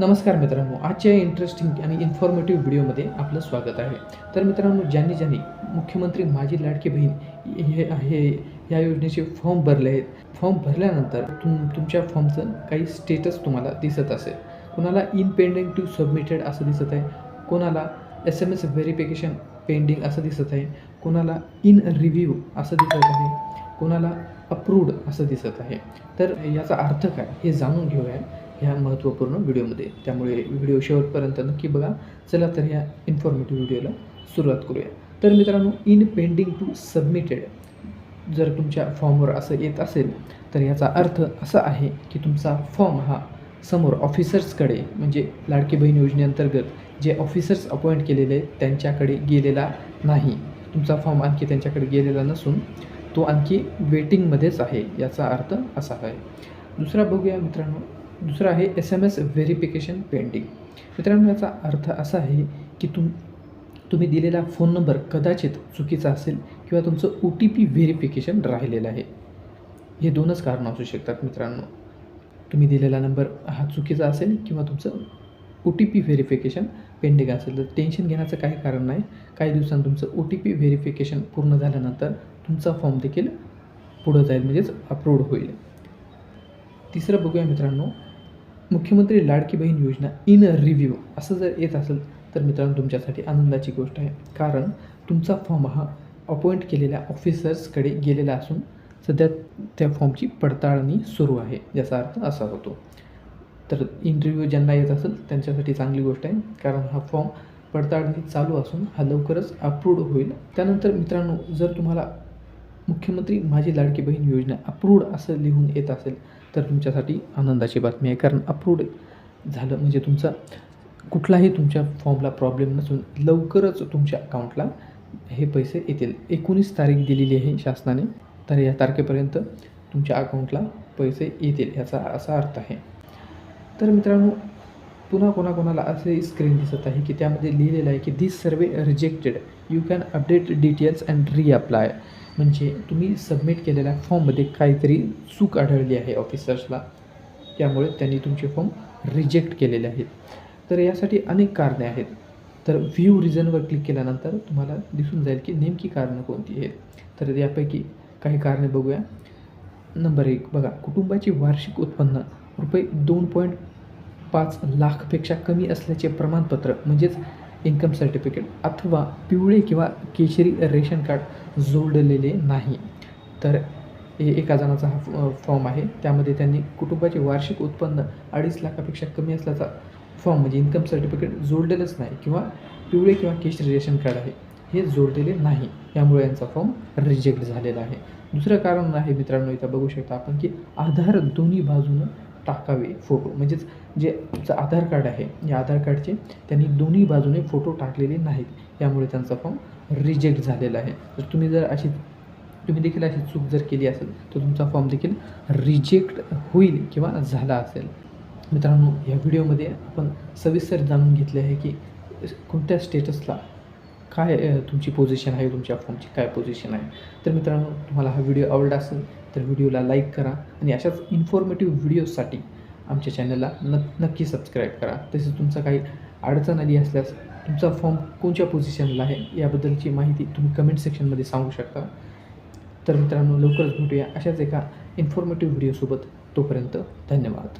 नमस्कार मित्रांनो आजच्या इंटरेस्टिंग आणि इन्फॉर्मेटिव्ह व्हिडिओमध्ये आपलं स्वागत आहे. तर मित्रांनो ज्यांनी ज्यांनी मुख्यमंत्री माझी लाडकी बहीण हे हे या योजनेचे फॉर्म भरले आहेत फॉर्म भरल्यानंतर तुम तुमच्या फॉर्मचं काही स्टेटस तुम्हाला दिसत असेल. कोणाला इन पेंडिंग टू सबमिटेड असं दिसत आहे कोणाला S M S verification pending असं दिसत आहे कोणाला इन रिव्ह्यू असं दिसत आहे कोणाला अप्रूव्ड असं दिसत आहे. तर याचा अर्थ काय हे जाणून घेऊया. ह्या महत्त्वपूर्ण व्हिडिओमध्ये. त्यामुळे व्हिडिओ शेवटपर्यंत नक्की बघा. चला तर ह्या इन्फॉर्मेटिव्ह व्हिडिओला सुरुवात करूया. तर मित्रांनो इन पेंडिंग टू सबमिटेड जर तुमच्या फॉर्मवर असं येत असेल तर याचा अर्थ असा आहे की तुमचा फॉर्म हा समोर ऑफिसर्सकडे म्हणजे लाडकी बहीण योजनेअंतर्गत जे ऑफिसर्स अपॉइंट केलेले आहेत त्यांच्याकडे गेलेला नाही. तुमचा फॉर्म आणखी त्यांच्याकडे गेलेला नसून तो आणखी वेटिंगमध्येच आहे. याचा अर्थ असा आहे. दुसरा बघूया मित्रांनो दुसरं आहे S M S verification pending मित्रांनो याचा अर्थ असा आहे की तुम तुम्ही दिलेला फोन नंबर कदाचित चुकीचा असेल किंवा तुमचं ओ टी पी व्हेरिफिकेशन राहिलेलं आहे. हे दोनच कारणं असू शकतात मित्रांनो. तुम्ही दिलेला नंबर हा चुकीचा असेल किंवा तुमचं O T P verification pending असेल. तर टेन्शन घेण्याचं काही कारण नाही. काही दिवसांत तुमचं ओ टी पी व्हेरिफिकेशन पूर्ण झाल्यानंतर तुमचा फॉर्म देखील पुढं जाईल म्हणजेच अप्रूव्ड होईल. तिसरं बघूया मित्रांनो. मुख्यमंत्री लाडकी बहीण योजना इन रिव्ह्यू असं जर येत असेल तर मित्रांनो तुमच्यासाठी आनंदाची गोष्ट आहे. कारण तुमचा फॉर्म हा अपॉइंट केलेल्या ऑफिसर्सकडे गेलेला असून सध्या त्या फॉर्मची पडताळणी सुरू आहे याचा अर्थ असा होतो. तर इन रिव्ह्यू ज्यांना येत असेल त्यांच्यासाठी चांगली गोष्ट आहे कारण हा फॉर्म पडताळणी चालू असून हा लवकरच अप्रूव्ड होईल. त्यानंतर मित्रांनो जर तुम्हाला मुख्यमंत्री माझी लाडकी बहीण योजना अप्रूव्ड असं लिहून येत असेल तर तुमच्यासाठी आनंदाची बातमी आहे. कारण अप्रूव्ड झालं म्हणजे तुमचा कुठलाही तुमच्या फॉर्मला प्रॉब्लेम नसून लवकरच तुमच्या अकाउंटला हे पैसे येतील. एकोणीस तारीख दिलेली आहे शासनाने तर या तारखेपर्यंत तुमच्या अकाउंटला पैसे येतील याचा असा अर्थ आहे. तर मित्रांनो पुन्हा कोणाकोणाला असे स्क्रीन दिसत आहे की त्यामध्ये लिहिलेलं आहे की this survey rejected you can update details and reapply म्हणजे तुम्ही सबमिट केलेल्या फॉर्ममध्ये काहीतरी चूक आढळली आहे ऑफिसर्सला त्यामुळे त्यांनी तुमचे फॉर्म रिजेक्ट केलेले आहेत. तर यासाठी अनेक कारणे आहेत. तर व्ह्यू रिझनवर क्लिक केल्यानंतर तुम्हाला दिसून जाईल की नेमकी कारणं कोणती आहेत. तर यापैकी काही कारणे बघूया. नंबर एक बघा कुटुंबाची वार्षिक उत्पन्न रुपये दोन पॉईंट पाच लाखपेक्षा कमी असल्याचे प्रमाणपत्र म्हणजेच इन्कम सर्टिफिकेट अथवा पिवळे किंवा केशरी रेशन कार्ड जोडलेले नाही. तर हे एका जणाचा हा फ- फॉर्म आहे. त्यामध्ये त्यांनी कुटुंबाचे वार्षिक उत्पन्न अडीच लाखापेक्षा कमी असल्याचा फॉर्म म्हणजे इन्कम सर्टिफिकेट जोडलेलंच नाही किंवा पिवळे किंवा केशरी रेशन कार्ड आहे हे जोडलेले नाही. यामुळे यांचा फॉर्म रिजेक्ट झालेला आहे. दुसरं कारण आहे मित्रांनो इथं बघू शकता आपण की आधार दोन्ही बाजूनं टाकावे फोटो म्हणजेच जे तुमचं आधार कार्ड आहे या आधार कार्डचे त्यांनी दोन्ही बाजूने फोटो टाकलेले नाहीत. यामुळे त्यांचा फॉर्म रिजेक्ट झालेला आहे. तर तुम्ही जर अशी तुम्ही देखील अशी चूक जर केली असेल तर तुमचा फॉर्म देखील रिजेक्ट होईल किंवा झाला असेल. मित्रांनो या व्हिडिओमध्ये आपण सविस्तर जाणून घेतले आहे की कोणत्या स्टेटसला काय तुमची पोझिशन आहे तुमच्या फॉर्मची काय पोझिशन आहे. तर मित्रांनो तुम्हाला हा व्हिडिओ आवडला असेल तर व्हिडिओला लाईक करा आणि अशाच इन्फॉर्मेटिव्ह व्हिडिओजसाठी आमच्या चॅनलला न नक्की सबस्क्राईब करा. तसेच तुमचा काही अडचण आली असल्यास तुमचा फॉर्म कोणत्या पोझिशनला आहे याबद्दलची माहिती तुम्ही कमेंट सेक्शनमध्ये सांगू शकता. तर मित्रांनो लवकरच भेटूया अशाच एका इन्फॉर्मेटिव्ह व्हिडिओसोबत तोपर्यंत धन्यवाद.